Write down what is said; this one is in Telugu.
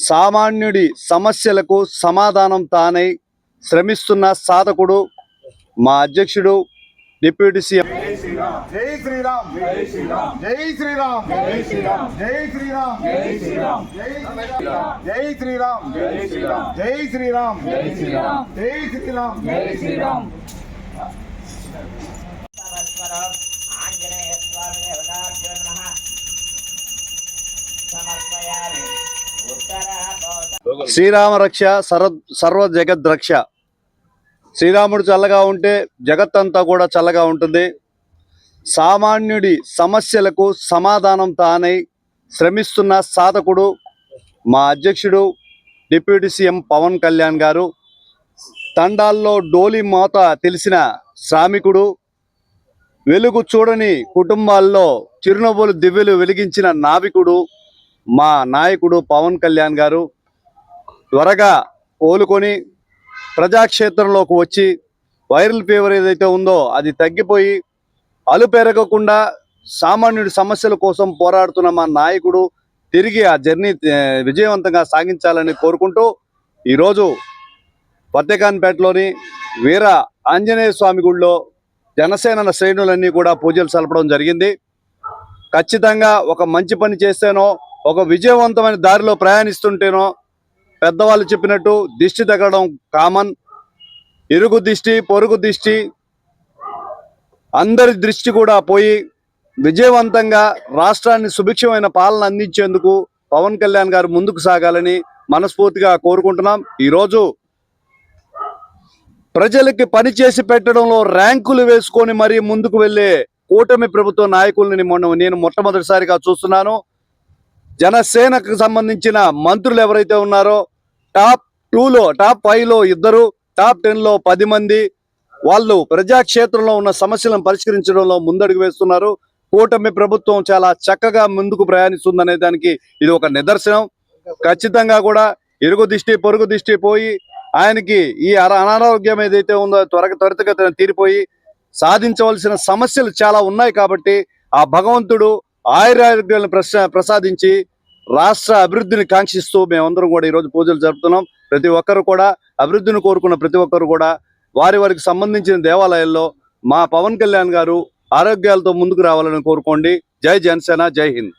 సామాన్యుడి సమస్యలకు సమాధానం తానై శ్రమిస్తున్న సాధకుడు మా అధ్యక్షుడు డిప్యూటీ సీఎం జై శ్రీరామ్ జై శ్రీరామ్ జై శ్రీరామ్ జై శ్రీరామ్ జై శ్రీరామ్ జై శ్రీరామ్ జై శ్రీరామ్ జై శ్రీరామ్ జై శ్రీరామ్ జై శ్రీరామ్ జై శ్రీరామ్ జై శ్రీరామ్ శ్రీరామ రక్ష సర్వ సర్వ జగద్ రక్ష. శ్రీరాముడు చల్లగా ఉంటే జగత్తంతా కూడా చల్లగా ఉంటుంది. సామాన్యుడి సమస్యలకు సమాధానం తానై శ్రమిస్తున్న సాధకుడు మా అధ్యక్షుడు డిప్యూటీ సీఎం పవన్ కళ్యాణ్ గారు. తండాల్లో డోలి మోత తెలిసిన శ్రామికుడు వెలుగు చూడని కుటుంబాల్లో చిరునవ్వులు దివ్యలు వెలిగించిన నావికుడు మా నాయకుడు పవన్ కళ్యాణ్ గారు. త్వరగా కోలుకొని ప్రజాక్షేత్రంలోకి వచ్చి వైరల్ ఫీవర్ ఏదైతే ఉందో అది తగ్గిపోయి అలు పెరగకుండా సామాన్యుడి సమస్యల కోసం పోరాడుతున్న మా నాయకుడు తిరిగి ఆ జర్నీ విజయవంతంగా సాగించాలని కోరుకుంటూ ఈరోజు పత్తేకాన్పేటలోని వీర ఆంజనేయ స్వామి గుడిలో జనసేన శ్రేణులన్నీ కూడా పూజలు సలపడం జరిగింది. ఖచ్చితంగా ఒక మంచి పని చేస్తేనో ఒక విజయవంతమైన దారిలో ప్రయాణిస్తుంటేనో పెద్దవాళ్ళు చెప్పినట్టు దిష్టి తగ్గడం కామన్ ఇరుగు దిష్టి పొరుగు దిష్టి. అందరి దృష్టి కూడా పోయి విజయవంతంగా రాష్ట్రాన్ని సుభిక్షమైన పాలన అందించేందుకు పవన్ కళ్యాణ్ గారు ముందుకు సాగాలని మనస్ఫూర్తిగా కోరుకుంటున్నాం. ఈరోజు ప్రజలకి పని చేసి పెట్టడంలో ర్యాంకులు వేసుకొని మరీ ముందుకు వెళ్ళే కూటమి ప్రభుత్వ నాయకుల్ని మొన్న నేను మొట్టమొదటిసారిగా చూస్తున్నాను. జనసేనకు సంబంధించిన మంత్రులు ఎవరైతే ఉన్నారో టాప్ టూలో టాప్ ఫైవ్లో ఇద్దరు టాప్ టెన్లో పది మంది వాళ్ళు ప్రజాక్షేత్రంలో ఉన్న సమస్యలను పరిష్కరించడంలో ముందడుగు వేస్తున్నారు. కూటమి ప్రభుత్వం చాలా చక్కగా ముందుకు ప్రయాణిస్తుందనే దానికి ఇది ఒక నిదర్శనం. ఖచ్చితంగా కూడా ఇరుగు దిష్టి పొరుగు దిష్టి పోయి ఆయనకి ఈ అనారోగ్యం ఏదైతే ఉందో త్వరగా త్వరితగతిన తీరిపోయి సాధించవలసిన సమస్యలు చాలా ఉన్నాయి కాబట్టి ఆ భగవంతుడు ఆయురారోగ్యాలను ప్రశ ప్రసాదించి రాష్ట్ర అభివృద్ధిని కాంక్షిస్తూ మేమందరం కూడా ఈరోజు పూజలు జరుపుతున్నాం. ప్రతి ఒక్కరు కూడా అభివృద్ధిని కోరుకున్న ప్రతి ఒక్కరు కూడా వారి వారికి సంబంధించిన దేవాలయాల్లో మా పవన్ కళ్యాణ్ గారు ఆరోగ్యాలతో ముందుకు రావాలని కోరుకోండి. జై జనసేన జై హింద్.